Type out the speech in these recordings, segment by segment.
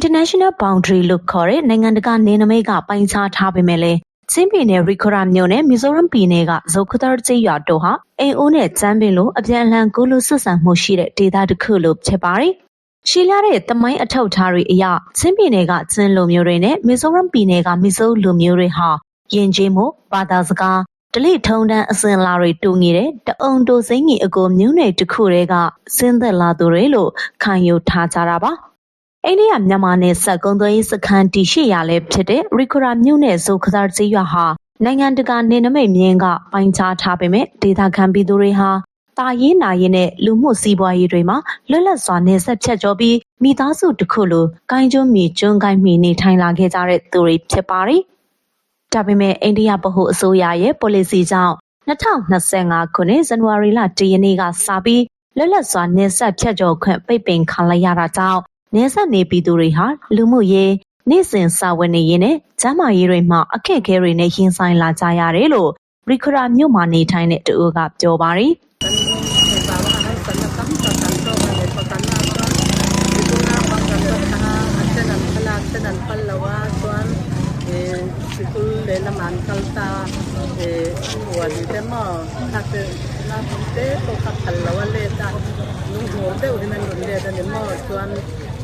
international boundary လို့ခေါ်တဲ့နိုင်ငံတကာနယ်နိမိတ်ကပိုင်းခြားထားပေမဲ့လည်းချင်းပြည်နယ်ရီခရာမြို့နယ်မီဇိုရမ်ပြည်နယ်ကဇိုခတာကျေးရွာတို့ဟာအိမ်အိုးနဲ့ကျန်းပင်လိုအပြန်အလှန်ကိုလိုဆွဆန်မှုရှိတဲ့ဒေသတစ်ခုလို့ဖြစ်ပါတယ်။ရှီလာတဲ့တမိုင်းအထောက်အထားတွေအရချင်းပြည်နယ်ကချင်းလူမျိုးတွေနဲ့မီဇိုရမ်ပြည်နယ်ကမီဇိုလူမျိုးတွေဟာယဉ်ကျေးမှုဘာသာစကားဒလိထုံတန်းအစဉ်အလာတွေတူညီတဲ့တအုံတိုစိမ့်ကြီးအကိုမျိုးနွယ်တစ်ခုတည်းကဆင်းသက်လာသူတွေလို့ခံယူထားကြတာပါ။ အိန္ဒိယမြန်မာနယ်စပ်ကုန်းသွယ်ရေးစခန်းတည်ရှိရာလည်းဖြစ်တဲ့ရီခရာမြို့နယ်ဇိုခသာကျေးရွာဟာနိုင်ငံတကာနယ်နိမိတ်မြင်းကပိုင်းခြားထားပေမဲ့ဒေသခံပြည်သူတွေဟာတာရေးနာရေးနဲ့လူမှုစီးပွားရေးတွေမှာလွတ်လပ်စွာနေဆက်ဖြတ်ကျော်ပြီးမိသားစုတစ်ခုလိုကိုင်းကျွန်းမီကျွန်းကိုင်းမီနေထိုင်လာခဲ့ကြတဲ့သူတွေဖြစ်ပါတယ်။ဒါပေမဲ့အိန္ဒိယဗဟိုအစိုးရရဲ့ policy ကြောင့်2025ခုနှစ်ဇန်နဝါရီလ1ရက်နေ့ကစပြီးလွတ်လပ်စွာနေဆက်ဖြတ်ကျော်ခွင့်ပိတ်ပင်ခံလိုက်ရတာကြောင့် နေဆက်နေပြည်သူတွေဟာလူမှုရေးနေ့စဉ်စာဝန်နေရေးနဲ့ကျန်းမာရေးတွေမှာအခက်အခဲတွေနဲ့ရင်ဆိုင်လာကြရတယ်လို့ရီခရာမြို့မှာနေထိုင်တဲ့တူကပြောပါတယ်။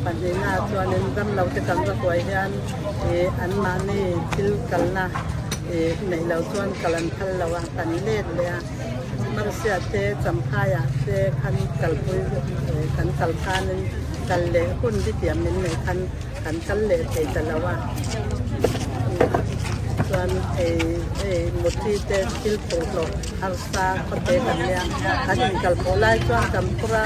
pandena chuan in dam lo te kan rakoi hian e an ma ni thil kalna e nei lo chuan kalan khal lo wa tan le le a mar sia te cham kha ya te khan kal pui kan kal khan in kal le kun di tiam min nei khan kan kal le te ta lo wa chuan e e một chi te thil pol lo har sa ko te kan le a an kal polai chuan kam pura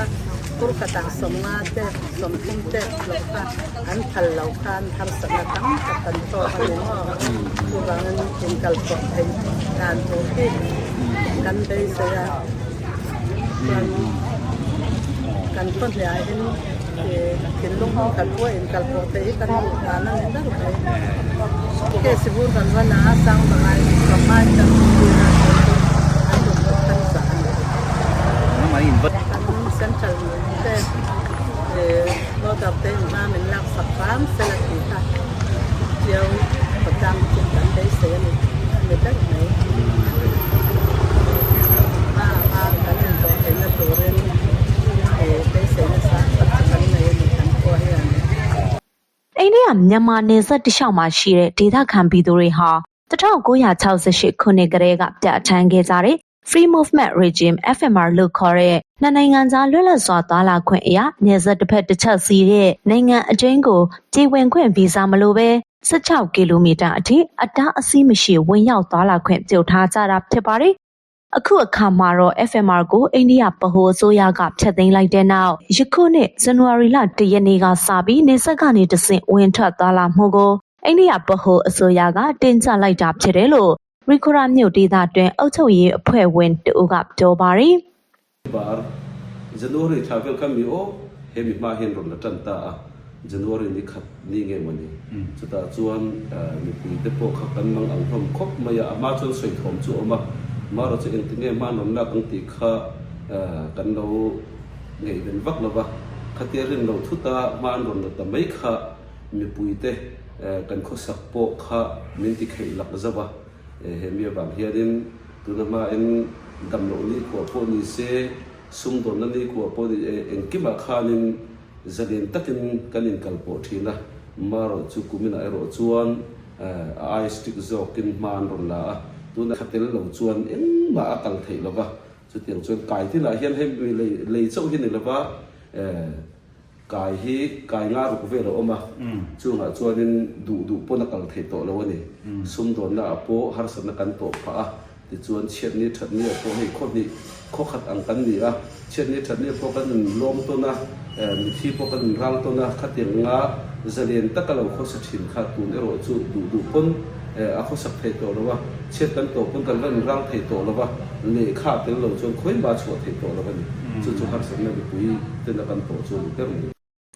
تركة عن صمات صمتنت لوكا عن تلوكا عن سنة عن تنتو عن وعن تنقل فوقين عن توحيد كان بيسيا كان كان كنت لعين เห็นลุงกันว่าเห็นกันปกติกันการนั่นเองได้หรือไม่แค่สิบูกันว่าน้าสร้างประมาณประมาณจะดูนะอันดุกันสารน้ำมันอินบัต kan central te lo da te na min lak sa pam se la ki ta chiao padang chin kan dei se ni ni dar mai ma ma kan ni to ke na to ren e dei se na sa pa kan na ni kan ko ya အိန္ဒိယမြန်မာနယ်စပ်တစ်လျှောက်မှာရှိတဲ့ဒေသခံပြည်သူတွေဟာ1968ခုနှစ်ကတည်းကပြဋ္ဌာန်းခဲ့ကြတဲ့ Free Movement Regime FMR လို့ခေါ်တဲ့နှစ်နိုင်ငံကြားလွတ်လပ်စွာသွားလာခွင့်အရာနယ်စပ်တစ်ဖက်တစ်ချက်စီတဲ့နိုင်ငံအတွင်းကိုပြည်ဝင်ခွင့်ဗီဇာမလိုပဲ16ကီလိုမီတာအထိအတားအဆီးမရှိဝင်ရောက်သွားလာခွင့်ပြုထားကြတာဖြစ်ပါတယ်။အခုအခါမှာတော့ FMR ကိုအိန္ဒိယဗဟိုအစိုးရကဖျက်သိမ်းလိုက်တဲ့နောက်ယခုနှစ်ဇန်နဝါရီလ1ရက်နေ့ကစပြီးနေဆက်ကနေတဆင့်ဝင်ထွက်သွားလာမှုကိုအိန္ဒိယဗဟိုအစိုးရကတင်ကြလိုက်တာဖြစ်တယ်လို့ ရီခရာမြို့ဒေသတွင်အုပ်ချုပ်ရေးအဖွဲ့ဝင်တူကပြောပါတယ်။ bar january travel kam mi o he mi ma hen ron la tan ta january ni khat ni nge mani chuta chuan mi pi te po kha kan mang ang thom khop ma ya ama chon soi thom chu oma ma ro chu en ti nge ma non la kang ti kha kan lo nge ben vak la ba khatir rin lo thu ta ma ron la ta mai kha mi pui te kan kho sak po kha min ti khei lak zawa he mi ba hiarin tu na ma en dam lo ni ko po ni se sung don na ni ko po ni en ki ma khanin zalin takin kalin kalpo thina maro chu kumina ero chuan ai stick zokin man ron la tu na khatel lo chuan en ma akal thei ba chu tiang chuan kai ti la hian hem le le chau là ba kai hi kai nga ru ve lo oma chu nga chuanin du du po na kal thei to lo ni sum don la po har san na kan to pha a ti chuan chet ni that ni po hei khot ni kho khat ang kan ni a chet ni that ni po kan lom to na mi thi po kan rang to na khatin nga zalian takalo kho sa thin kha tu ne ro chu du du pon อาเขาสักเพตโตแล้วว่าเช็ดกันโตเพิ่งกันเล่นร่างเพตโตแล้วว่าเลขาเป็นเราจนคุยมาชวดเพตโตแล้วว่านี่จุดจุดหักสัญญาไปปุ๋ยเต้นกันโตจนเต็ม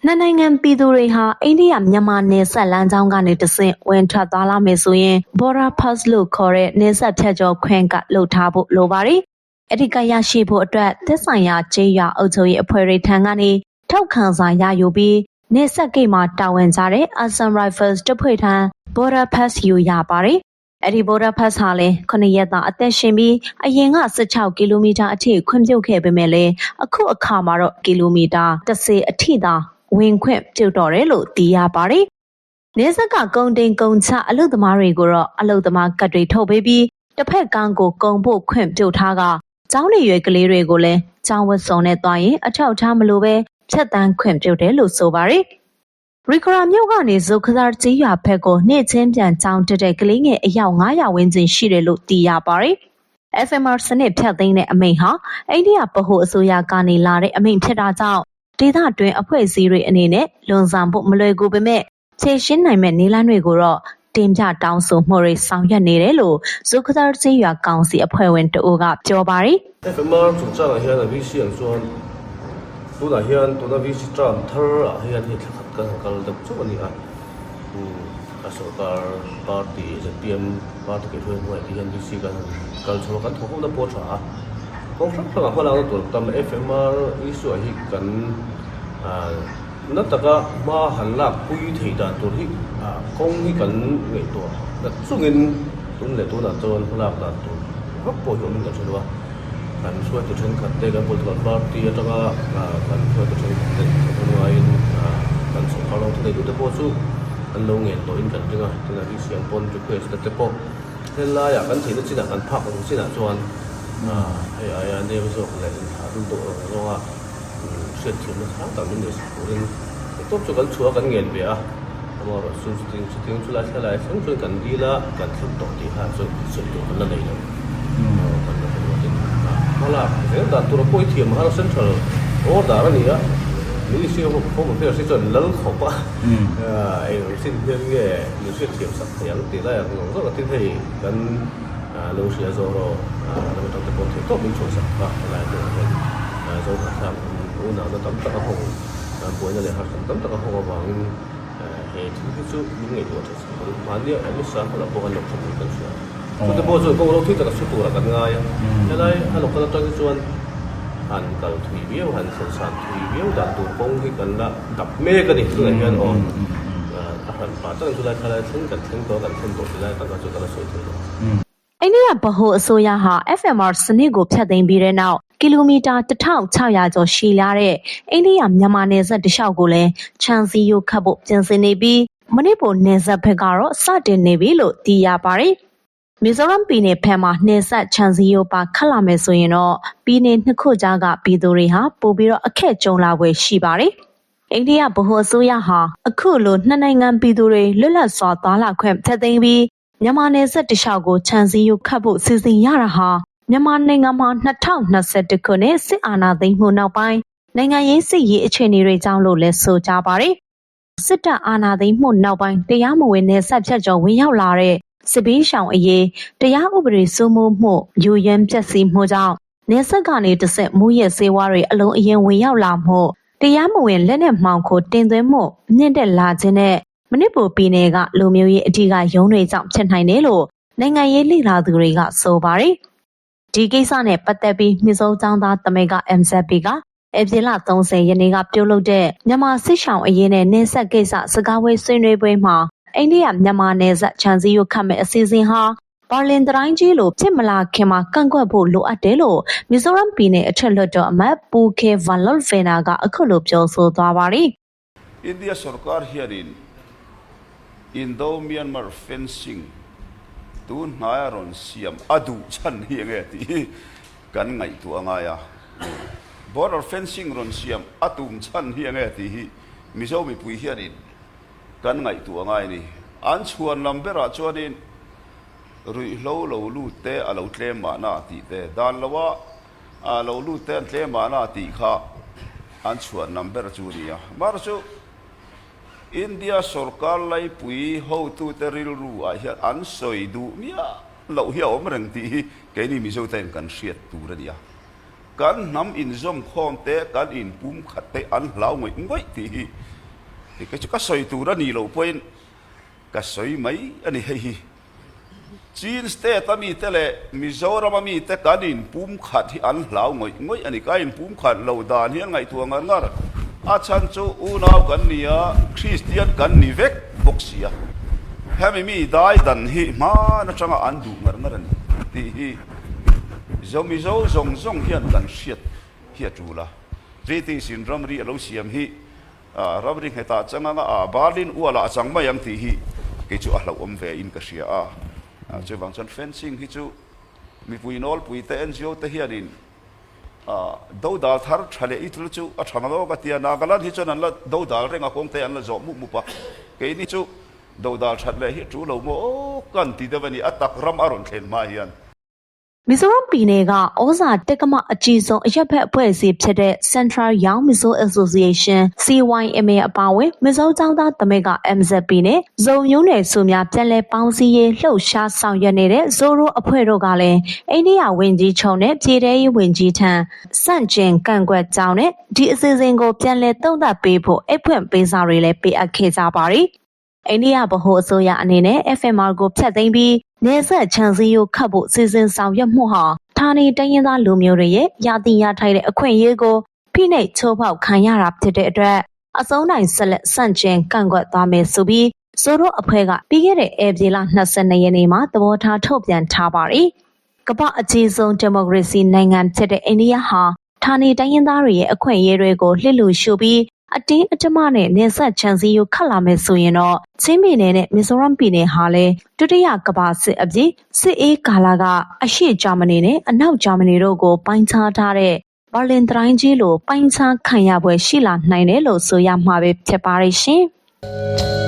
နှစ်နိုင်ငံပြည်သူတွေဟာ အိန္ဒိယမြန်မာနယ်စပ်လမ်းကြောင်းကနေတဆင့် ဝင်ထွက်သွားလာမယ်ဆိုရင် border pass လို့ခေါ်တဲ့ နယ်စပ်ဖြတ်ကျော်ခွင့်ကလှုပ်ထားဖို့ လိုပါတယ်။အဲ့ဒီကရရှိဖို့အတွက် သက်ဆိုင်ရာကျေးရွာအုပ်ချုပ်ရေးအဖွဲ့တွေထံကနေ ထောက်ခံစာရယူပြီးနေဆက်ဂိတ်မှာ တာဝန်ကြတဲ့ Assam Rifles တပ်ဖွဲ့ထံ Border Pass ယူရပါတယ်။အဲ့ဒီ Border Pass ဟာလည်း9ရက်သာ အသက်ရှင်ပြီး အရင်က16ကီလိုမီတာအထိ ခွင့်ပြုတ်ခဲ့ပေမဲ့လည်း အခုအခါမှာတော့ ကီလိုမီတာ30အထိသာ ဝင်ခွင့်ပြုတ်တော့တယ်လို့သိရပါတယ်။နေဆက်ကကုံတင်ကုံချအလုသမားတွေကိုတော့အလုသမားကတ်တွေထုတ်ပေးပြီးတစ်ဖက်ကန်းကိုကုံဖို့ခွင့်ပြုတ်ထားကကျောင်းနေရွယ်ကလေးတွေကိုလည်းကျောင်းဝတ်စုံနဲ့တွားရင်အထောက်အထားမလိုပဲဖြတ်တန်းခွင့်ပြုတ်တယ်လို့ဆိုပါတယ်။ရီကရာမြို့ကနေဇိုခသာကျေးရွာဘက်ကိုနေ့ချင်းပြန်ကြောင်းတက်တဲ့ကလေးငယ်အယောက်900ဝန်းကျင်ရှိတယ်လို့သိရပါတယ်။ FMR စနစ်ဖြတ်သိမ်းတဲ့အမိန့်ဟာအိန္ဒိယဗဟိုအစိုးရကနေလာတဲ့အမိန့်ဖြစ်တာကြောင့် ဒေသတွင်းအဖွဲ့အစည်းတွေအနေနဲ့လွန်ဆောင်ဖို့မလွယ်ကူပေမဲ့ဖြည့်ရှင်းနိုင်မဲ့နည်းလမ်းတွေကိုတော့တင်ပြတောင်းဆိုမှုတွေဆောင်ရွက်နေတယ်လို့ဇုခသာစီရွာကောင်စီအဖွဲ့ဝင်တအိုးကပြောပါတယ်။ဗမာသူကြောင့်ဟဲ့ဗီစီအောင်ဆိုတို့လာဟဲ့တို့လာဗီစီကြောင့်သာဟဲ့ဒီကကကတော့ချိုးနေอ่ะဟိုအစောကပါတီ PM ပါတီကထွေးမှု PNDC ကကလ်ချောကထုတ်ဖို့တော့ပေါ်ချာ công sắc thằng hoa lao tụt tâm fmr ý sửa hi cần à nó tất cả mà hẳn là quy thì đã tụt công hi cần người tụt là số nghìn tụt lại tụt là tụt là là tụt rất bồi dưỡng là chuyện đó cần sửa tụt chân cần đây là bồi dưỡng và thì ở trong cần sửa tụt chân cần không ai à cần sống khó lâu thì tụt bồi dưỡng anh lâu nghề tối cần chứ rồi thì là đi xem pon chụp quay sẽ tiếp bộ nên là อยากกันที่นั่นที่ไหนกันพักตรงที่ไหนชวน 啊，哎呀呀，那不是来人他很多，我说啊，嗯，是挺的，他咱们就是古人，都做跟车跟眼别啊，那么顺顺定定出来下来，顺顺跟地了，跟顺到地哈，顺顺就很那累了，嗯，跟着很多人啊，好了，人家做了过一天嘛，生成，我打了你啊。你是我我们这是准冷口吧？嗯，呃，哎，今天个有些挺啥样的了，我这个天气跟啊，六十多了。naman ang deporte ito, may chosa pa, wala ito naman. So, sa una, natamtak ako, buwan na lahat, natamtak ako kabangin, eh, tinitsu, yung ito, at sa mga mali, ano sa, wala po kalok sa mga siya. So, depo, so, ikaw ulang tita, kasutura ka nga yan. Yan ay, ano, kanatang isuan, han kal thui biêu han san san thui biêu dan tu phong hi kan la dap me ka ni tu lai kan on ta han pa ta tu lai khala chen kan chen to kan chen to lai ta ka chu ta la so tu အိန္ဒိယဗဟိုအစိုးရဟာ FMR စနစ်ကိုဖျက်သိမ်းပြီးတဲ့နောက်ကီလိုမီတာ1600ကျော်ရှည်လာတဲ့အိန္ဒိယမြန်မာနယ်စပ်တလျှောက်ကိုလည်းခြံစည်းရိုးခတ်ဖို့ပြင်ဆင်နေပြီးမနစ်ပေါ်နယ်စပ်ဘက်ကတော့စတင်နေပြီလို့သိရပါတယ်။မီဇိုရမ်ပြည်နယ်ဖက်မှာနယ်စပ်ခြံစည်းရိုးပါခတ်လာမယ်ဆိုရင်တော့ပြည်နယ်နှစ်ခုကြားကပြည်သူတွေဟာပိုပြီးတော့အခက်ကြုံလာွယ်ရှိပါတယ်။အိန္ဒိယဗဟိုအစိုးရဟာအခုလိုနှစ်နိုင်ငံပြည်သူတွေလွတ်လပ်စွာသွားလာခွင့်ထက်သိမ်းပြီး မြန်မာနယ်စပ်တလျှောက်ကိုခြံစည်းရိုးခတ်ဖို့စီစဉ်ရတာဟာမြန်မာနိုင်ငံမှာ2021ခုနှစ်စစ်အာဏာသိမ်းမှုနောက်ပိုင်းနိုင်ငံရေးစစ်ရေးအခြေအနေတွေကြောင့်လို့လည်းဆိုကြပါတယ်။စစ်တပ်အာဏာသိမ်းမှုနောက်ပိုင်းတရားမဝင်နယ်စပ်ဖြတ်ကျော်ဝင်ရောက်လာတဲ့စစ်ဘေးရှောင်အရေးတရားဥပဒေစိုးမိုးမှုယူရန်ပျက်စီးမှုကြောင့်နယ်စပ်ကနေတစ်ဆက်မူရစေဝါတွေအလုံးအရင်ဝင်ရောက်လာမှုတရားမဝင်လက်နက်မှောင်ခိုတင်သွင်းမှုမြင့်တက်လာခြင်းနဲ့မ နစ်ပူပြည်နယ်ကလူမျိုးရေးအထူးကရုံးတွေကြောင့်ဖြစ်နိုင်တယ်လို့နိုင်ငံရေးလှိလာသူတွေကဆိုပါတယ်။ဒီကိစ္စနဲ့ပတ်သက်ပြီးမြစိုးចောင်းသားတမေက MZP ကဧပြီလ30ရက်နေ့ကပြုလုပ်တဲ့မြန်မာစစ်ဆောင်အရေးနဲ့နေဆက်ကိစ္စစကားဝေးဆွေးနွေးပွဲမှာအိန္ဒိယမြန်မာနယ်စပ်ခြံစည်းရိုးခတ်မဲ့အစီအစဉ်ဟာဘာလင်တိုင်းကြီးလိုဖြစ်မလာခင်မှာကန့်ကွက်ဖို့လိုအပ်တယ်လို့မီဇိုရမ်ပြည်နယ်အထက်လွှတ်တော်အမတ်ပူကေဗန်လော့ဖေနာကအခုလိုပြောဆိုသွားပါတယ် India Sarkar herein Indo Myanmar fencing ตูนนายรอนเสียมอดูชันเฮียงเอตีกันไงตัวง่ายอะ border fencing รอนเสียมอดูชันเฮียงเอตีมิเจ้ามีปุยเฮียนินกันไงตัวง่ายนี่อันชวนลำเบราชวนินรุ่ยเลาเลลูเตะเลาเตะมาหน้าตีเตะดานละว่าเลาลูเตะเตะมาหน้าตีข้าอันชวนลำเบราจูนี่อะมาร์ช India sarkar lai pui ho tu teril ru a hian an soi du. Mia lo hi om reng ti ke ni mi zo ten kan hriat tu ra dia. Kan nam in zom khom te, kan in pum khat te an hlau ngoi ngoi ti. Hi ti ke chu soi tu ra ni lo poin. Ka soi mai ani hei. Hi chin ta mi te le mizoram mi te kan in pum khat hi an hlau ngoi ngoi ani ka in pum khat lo dan hian ngai tu ngar ngar. อาชันจูอูนาวกันนี่อะคริสเตียนกันนี่เวกบกเสียแฮมมีได้ดันฮีมานะจังอันดูงรงันนี่ฮี zomi zo zong zong hian kan shiat hiat chu la vt syndrome ri alo siam hi a rabri heta changa nga a balin uala chang ma yang ti hi ke chu ahlo om ve in ka sia a chu wang chan fencing hi chu mi pui nol pui te en zo te hian in do dal thar thale i tul chu a thang lo ka tia nagalan hi chuan an la do dal renga kong te an la zo mu mu pa ke ni chu do dal that le hi chu lo mo kan ti da bani atak ram aron thlen ma hian မီဇိုရမ်ပြည်နယ်ကဩဇာတက္ကမအကြီးဆုံးအရက်ဖက်အဖွဲ့အစည်းဖြစ်တဲ့ Central Young Mizo Association CYMA အပါအဝင်မီဇိုကျောင်းသားသမဂ္ဂ MZP နဲ့ဇုံမျိုးနယ်စုများပြည်လဲပေါင်းစည်းရေးလှုပ်ရှားဆောင်ရွက်နေတဲ့ Zoro အဖွဲ့တို့ကလည်းအိန္ဒိယဝင်ကြီးချုပ်နဲ့ပြည်ထရေးဝင်ကြီးထံစန့်ကျင်ကန့်ကွက်ကြောင်းနဲ့ဒီအစီအစဉ်ကိုပြည်လဲတုံ့သက်ပေးဖို့အိတ်ဖွင့်ပေးစာတွေလည်းပေးအပ်ခဲ့ကြပါတယ်။အိန္ဒိယဗဟိုအစိုးရအနေနဲ့ FMR ကိုဖျက်သိမ်းပြီး နေဆက်ချန်စီယိုခတ်ဖို့စီစဉ်ဆောင်ရွက်မှုဟာဌာနေတိုင်းရင်းသားလူမျိုးတွေရဲ့ရာသီရထိုက်တဲ့အခွင့်အရေးကိုဖိနှိပ်ချိုးဖောက်ခံရတာဖြစ်တဲ့အတွက်အစုံတိုင်းဆက်လက်ဆန့်ကျင်ကန့်ကွက်သွားမယ်ဆိုပြီးဆိုတော့အဖွဲ့ကပြီးခဲ့တဲ့ဧပြီလ22ရက်နေ့မှာသဘောထားထုတ်ပြန်ထားပါတယ်။ကမ္ဘာအကြီးဆုံးဒီမိုကရေစီနိုင်ငံဖြစ်တဲ့အိန္ဒိယဟာဌာနေတိုင်းရင်းသားတွေရဲ့အခွင့်အရေးတွေကိုလှစ်လူရှုပြီး အတင်းအဓမ္မနဲ့နေဆက်ချန်စီကိုခတ်လာမယ်ဆိုရင်တော့ချင်းပြည်နယ်နဲ့မီဇိုရမ်ပြည်နယ်ဟာလည်းဒုတိယကမ္ဘာစစ်အပြင်စစ်အေးကာလကအရှေ့ဂျာမနီနဲ့အနောက်ဂျာမနီတို့ကိုပိုင်းခြားထားတဲ့ဘာလင်တိုင်းကြီးလိုပိုင်းခြားခံရပွဲရှိလာနိုင်တယ်လို့ဆိုရမှာပဲဖြစ်ပါရဲ့ရှင်။